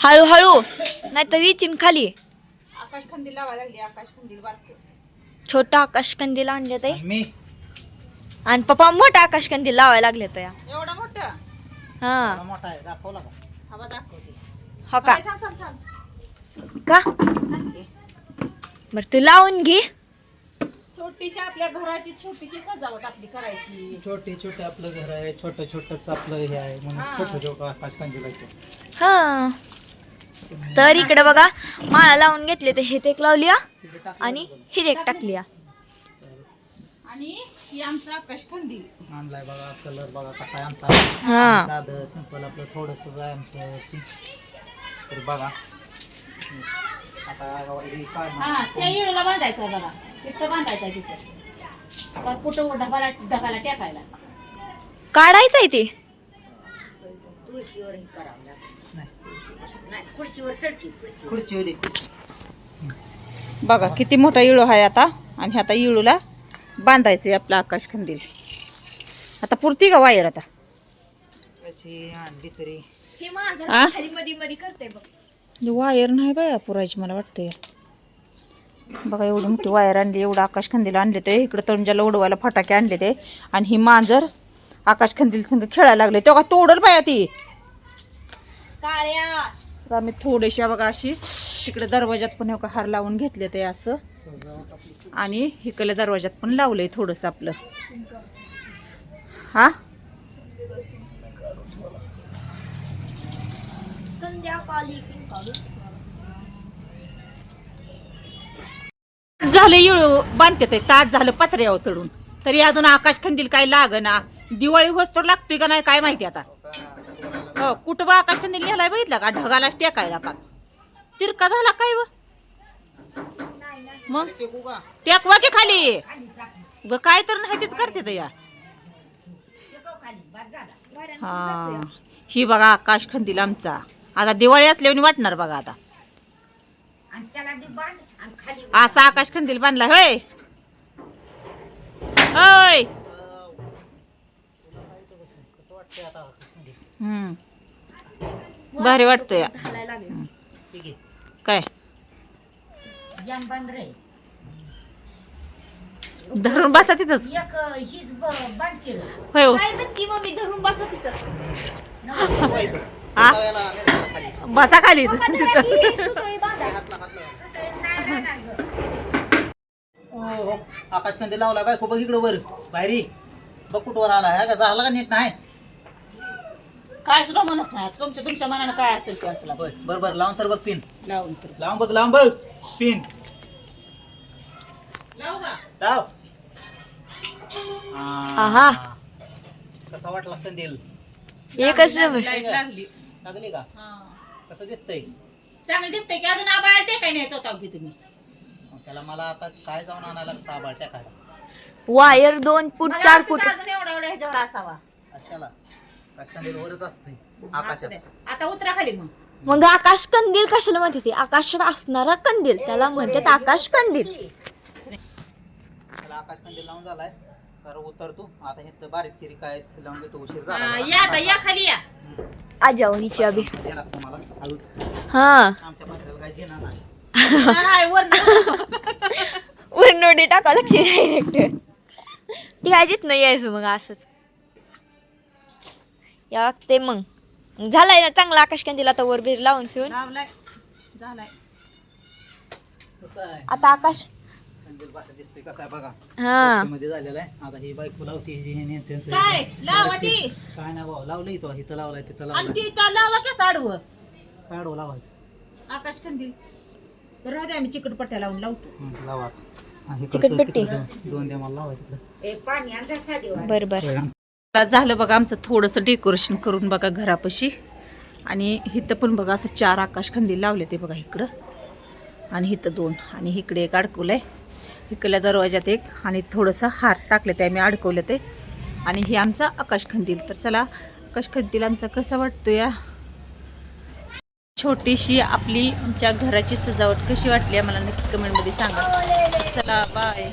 हळूहळू नाहीतर इचिन खाली आकाश लागली बारक. छोटा आकाश कंदील आणले ते आणि मी? आणि पप्पा मोठा आकाश कंदील लावायला लागले तर या. एवढं मोठं? हा. हा मोठा आहे दाखवला का? हवा दाखवते. हो का? थांब थांब थांब. का? बर तू लावून घे. छोटीशी आपल्या घराची छोटीशी सजावट आपली करायची. छोटे छोटे आपलं घर आहे छोटं छोटंच आपलं हे आहे म्हणून छोटं छोटं आकाश कंदिलाचं हा. तर इकडे बघा माळा लावून घेतले ते हे एक लावली आणि ही एक टाकली. आणि आमचं आकाश खंदील आणलाय बघा कलर बघा कसा आहे आमचा. हा. साधं सिंपल आपलं थोडंसं आहे आमचं सिं- तर बघा. आता हे काय हा त्या येळूला बांधायचं आहे बघा. तिथं बांधायचं आहे तिथं. तर कुठं ढगाला ढगाला टेकायला. काढायचंय ते. खुर्ची होती बघा किती मोठा इळू आहे आता. आणि आता इळूला बांधायचं आपलं आकाश खंदील. आता पुरती का वायर आता? त्याची आणली तरी. आ? मधी मधी करते बघ. वायर नाही बाया पुरायची मला वाटतं बघा एवढी मोठी वायर आणली एवढं आकाश खंदील आणले ते. इकडं तळुंजाला उडवायला फटाके आणले ते. आणि ही मांजर आकाश खंदील संग खेळायला लागले. तेव्हा तोडल बाया ती? काळ्या. तर आम्ही थोडेशा बघा अशी तिकडे दरवाजात पण बघा हार लावून घेतले ते असं. आणि इकडल्या दरवाजात पण लावलंय थोडंसं आपलं. हा? संध्याकाळी झालं इळू बांधते ते तास झालं पत्र्यावर चढून. तरी अजून आकाश खंदील काय लाग ना दिवाळी होस तर लागतोय का नाही काय माहिती आता? हो कुठं बा आकाश कंदील लिहायला बघितला का? ढगाला टेकायला पाक. तिरका झाला काय व? मग? टेकवा की खाली. ग काय तर नाही तेच करते तया या हा. ही बघा आकाश खंदील आमचा. आता दिवाळी असल्याने वाटणार बघा आता. असा आकाश खंदील बांधला होय. होय. हम्म. भारी वाटतोय. ठीक काय? धरून बसा तिथंच. होय हो. मम्मी धरून बसा तिथं बसा खाली. आकाश कंदील लावला बाय खूप इकडं वर. बाहेरी बघ कुठं वर आला ह्या का झाला का नीट? नाही. काय सुद्धा म्हणत नाही. तुमच्या तुमच्या मनानं काय असेल ते असला. बर बर बर लावून तर बघ पिन. लावून तर लावून बघ लावून बघ. पिन. लाव आहा. कसा वाटला कंदील एकच नंबर. लागली. लागली. का? कसं दिसतंय? चांगलं दिसतंय की अजून आबाळ ते काय न्यायचं होता की तुम्ही. मग त्याला मला आता काय जाऊन आणायला लागतं? आबाळ टाकायला. वायर दोन फूट चार फूट. अजून एवढा एवढा ह्याच्यावर असावा. कशाला? आकाश कंदील वरच असतोय? असू आकाशात. दे. आता उतरा खाली मग. मग आकाश कंदील कशाला म्हणते ते? आकाशात असणारा कंदील. त्याला म्हणतात आकाश कंदील. त्याला आकाश कंदील लावून झालाय. तर उतरतो आता हे बारीक चिरी काय लावून घेतो उशीर झाला हा, बघा. या आता या खाली या. आजावणीची अभि. हे हळूच हा. आमच्या काय नाही. हाय, वर वरनोडी टाका लक्ष डायरेक्ट ती काय देत नाही यायचं मग असंच. या वागते मग. झालाय ना चांगला आकाश कंदील आता वर बीर लावून ठेवून लावलाय. झालाय. कसं आहे? आता आकाश. कंदील बाहेर दिसतोय कसं आहे बघा. हा. मध्ये झालेलं आहे. आता ही लावती ही हे. काय? लावा ती. काय नाही भाऊ लावलं इथं. इथं लावलाय तिथं आणि लावलाय. ती का लावा का साडवं? काढू लावायचं. आकाश कंदील. तर राहू दे आम्ही चिकटपट्ट्या लावून लावतो. हं, लावा. हे चिकटपट्टी. दोन द्या मला लावायचं बर झालं बघा आमचं थोडंसं डेकोरेशन करून बघा घरापाशी. आणि इथं पण बघा असं चार आकाश कंदील लावले ते बघा इकडं. आणि इथं दोन. आणि इकडे एक अडकवलं आहे इकडल्या दरवाज्यात एक. आणि थोडंसं हार टाकले ते आम्ही अडकवलं ते. आणि हे आमचा आकाश कंदील तर चला आकाश कंदील आमचा कसा वाटतो या छोटीशी आपली आमच्या घराची सजावट कशी वाटली आहे नक्की कमेंटमध्ये सांगा. चला बाय